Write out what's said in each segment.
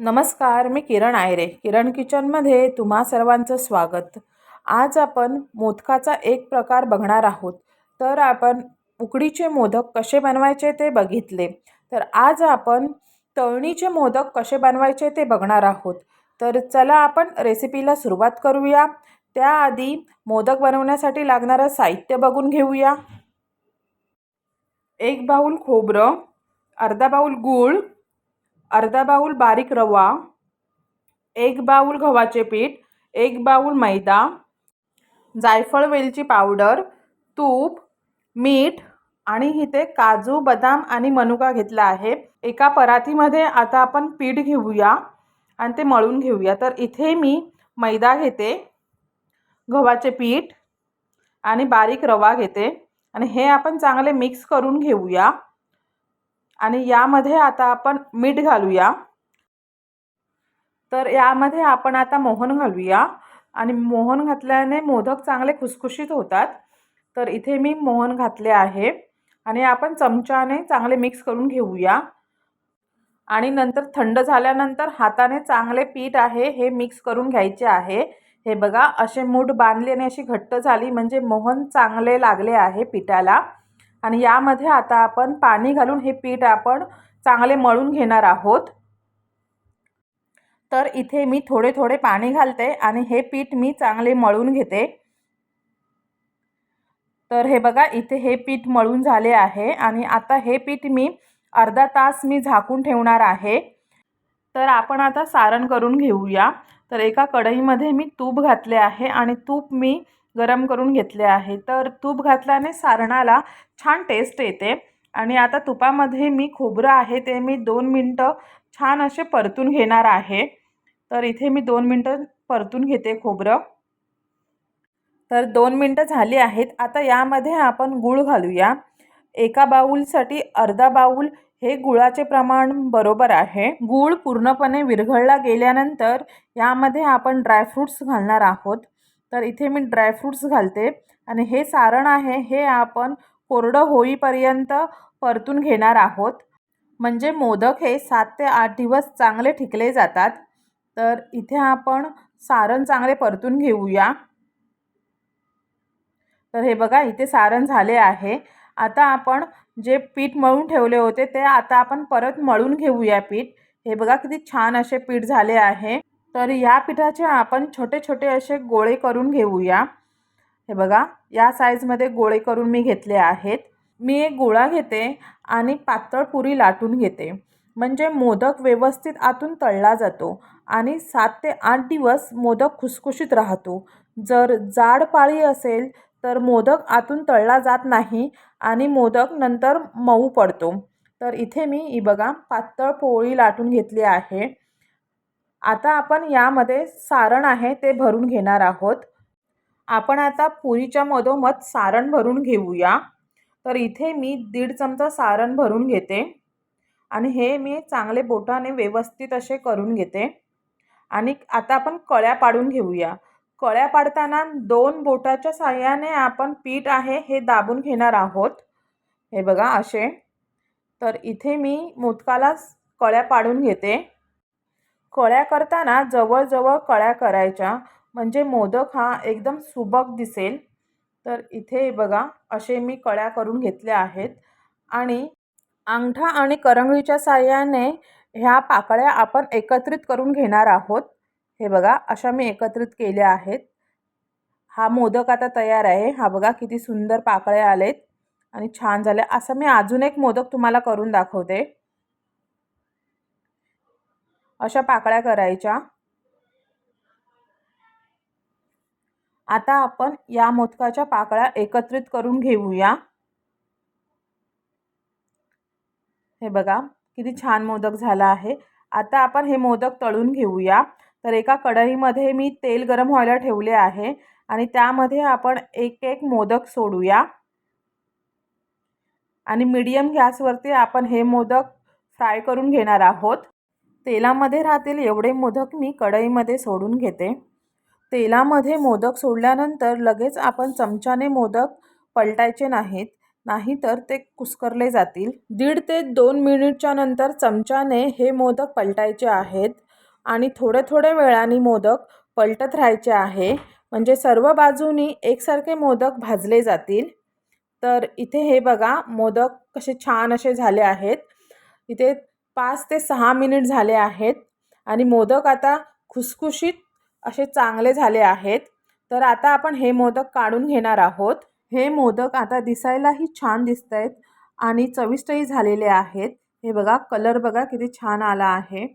नमस्कार मी किरण आयरे. किरण किचनमध्ये तुम्हा सर्वांचं स्वागत. आज आपण मोदकाचा एक प्रकार बघणार आहोत. तर आपण उकडीचे मोदक कसे बनवायचे ते बघितले. तर आज आपण तळणीचे मोदक कसे बनवायचे ते बघणार आहोत. तर चला आपण रेसिपीला सुरुवात करूया. त्याआधी मोदक बनवण्यासाठी लागणारं साहित्य बघून घेऊया. एक बाऊल खोबरं अर्धा बाऊल गूळ अर्धा बाऊल बारीक रवा एक बाऊल गव्हाचे पीठ एक बाऊल मैदा जायफळ वेलची पावडर तूप मीठ आणि इथे काजू बदाम आणि मनुका घेतला आहे. एका परातीमध्ये आता आपण पीठ घेऊया आणि ते मळून घेऊया. तर इथे मी मैदा घेते गव्हाचे पीठ आणि बारीक रवा घेते. आणि हे आपण चांगले मिक्स करून घेऊया. आणि यामध्ये आता आपण मीठ घालूया. तर यामध्ये आपण आता मोहन घालूया. आणि मोहन घातल्याने मोदक चांगले खुसखुशीत होतात. तर इथे मी मोहन घातले आहे. आणि आपण चमच्याने चांगले मिक्स करून घेऊया. आणि नंतर थंड झाल्यानंतर हाताने चांगले पीठ आहे हे मिक्स करून घ्यायचे आहे. हे बघा असे मूठ बांधले आणि अशी घट्ट झाली म्हणजे मोहन चांगले लागले आहे पिठाला. आणि यामध्ये आता आपण पाणी घालून हे पीठ आपण चांगले मळून घेणार आहोत. तर इथे मी थोडे थोडे पाणी घालते आणि हे पीठ मी चांगले मळून घेते. तर हे बघा इथे हे पीठ मळून झाले आहे आणि आता हे पीठ मी अर्धा तास मी झाकून ठेवणार आहे. तर आपण आता सारण करून घेऊया. तर एका कढईमध्ये मी तूप घातले आहे आणि तूप मी गरम करून घेतले आहे. तर तूप घातल्याने सारणाला छान टेस्ट येते. आणि आता तुपामध्ये मी खोबरं आहे ते मी दोन मिनटं छान असे परतून घेणार आहे. तर इथे मी दोन मिनटं परतून घेते खोबरं. तर दोन मिनटं झाली आहेत. आता यामध्ये आपण गूळ घालूया. एका बाऊलसाठी अर्धा बाऊल हे गुळाचे प्रमाण बरोबर आहे. गूळ पूर्णपणे विरघळला गेल्यानंतर यामध्ये आपण ड्रायफ्रूट्स घालणार आहोत. तर इथे मी ड्रायफ्रूट्स घालते. आणि हे सारण आहे हे आपण कोरडं होईपर्यंत परतून घेणार आहोत. म्हणजे मोदक हे सात ते आठ दिवस चांगले ठिकले जातात. तर इथे आपण सारण चांगले परतून घेऊया. तर हे बघा इथे सारण झाले आहे. आता आपण जे पीठ मळून ठेवले होते ते आता आपण परत मळून घेऊया पीठ. हे बघा किती छान असे पीठ झाले आहे. तर या पिठाचे आपण छोटे छोटे असे गोळे करून घेऊया. हे बघा या साईजमध्ये गोळे करून मी घेतले आहेत. मी एक गोळा घेते आणि पातळ पुरी लाटून घेते. म्हणजे मोदक व्यवस्थित आतून तळला जातो आणि सात ते आठ दिवस मोदक खुसखुशीत राहतो. जर जाड पाळी असेल तर मोदक आतून तळला जात नाही आणि मोदक नंतर मऊ पडतो. तर इथे मी बघा पातळ पोळी लाटून घेतली आहे. आता आपण यामध्ये सारण आहे ते भरून घेणार आहोत. आपण आता पुरीच्या मधोमध सारण भरून घेऊया. तर इथे मी दीड चमचा सारण भरून घेते. आणि हे मी चांगले बोटाने व्यवस्थित असे करून घेते. आणि आता आपण कळ्या पाडून घेऊया. कळ्या पाडताना दोन बोटाच्या साह्याने आपण पीठ आहे हे दाबून घेणार आहोत. हे बघा असे. तर इथे मी मोदकाला कळ्या पाडून घेते. कळ्या करताना जवळजवळ कळ्या करायच्या. म्हणजे मोदक हा एकदम सुबक दिसेल. तर इथे बघा असे मी कळ्या करून घेतल्या आहेत. आणि अंगठा आणि करंगळीच्या साह्याने ह्या पाकळ्या आपण एकत्रित करून घेणार आहोत. हे बघा अशा मी एकत्रित केल्या आहेत. हा मोदक आता तयार आहे. हा बघा किती सुंदर पाकळ्या आलेत. आणि छान झाले असं मी अजून एक मोदक तुम्हाला करून दाखवते. अशा पाकळ्या करायच्या. आता आपण या मोदकाच्या पाकळ्या एकत्रित करून घेऊया. हे बघा किती छान मोदक झाला आहे. आता आपण हे मोदक तळून घेऊया. तर एका कढईमध्ये मी तेल गरम व्हायला ठेवले आहे आणि त्यामध्ये आपण एक एक मोदक सोडूया. आणि मीडियम गॅसवरती आपण हे मोदक फ्राय करून घेणार आहोत. तेलामध्ये राहतील एवढे मोदक मी कढईमध्ये सोडून घेते. तेलामध्ये मोदक सोडल्यानंतर लगेच आपण चमच्याने मोदक पलटायचे नाहीत नाहीतर ते कुस्करले जातील. दीड ते दोन मिनिटच्या नंतर चमच्याने हे मोदक पलटायचे आहेत आणि थोडे थोडे वेळाने मोदक पलटत राहायचे आहे. म्हणजे सर्व बाजूनी एकसारखे मोदक भाजले जातील. तर इथे हे बघा मोदक कसे छान असे झाले आहेत. इथे पाच ते सहा मिनिट झाले आहेत आणि मोदक आता खुसखुशीत असे चांगले झाले आहेत. तर आता आपण हे मोदक काढून घेणार आहोत. हे मोदक आता दिसायलाही छान दिसत आहेत आणि चविष्टही झालेले आहेत. हे बघा कलर बघा किती छान आला आहे.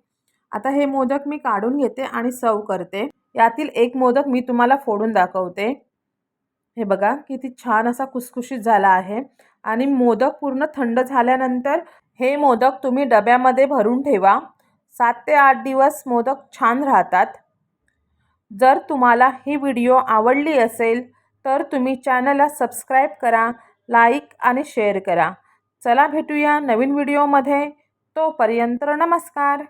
आता हे मोदक मी काढून घेते आणि सर्व करते. यातील एक मोदक मी तुम्हाला फोडून दाखवते. हे बघा किती छान असा खुसखुशीत झाला आहे. आणि मोदक पूर्ण थंड झाल्यानंतर हे मोदक तुम्ही डब्यामध्ये भरून ठेवा. सात ते आठ दिवस मोदक छान राहतात. जर तुम्हाला ही व्हिडिओ आवडली असेल तर तुम्ही चॅनलला सबस्क्राईब करा लाईक आणि शेअर करा. चला भेटूया नवीन व्हिडिओमध्ये. तोपर्यंत नमस्कार.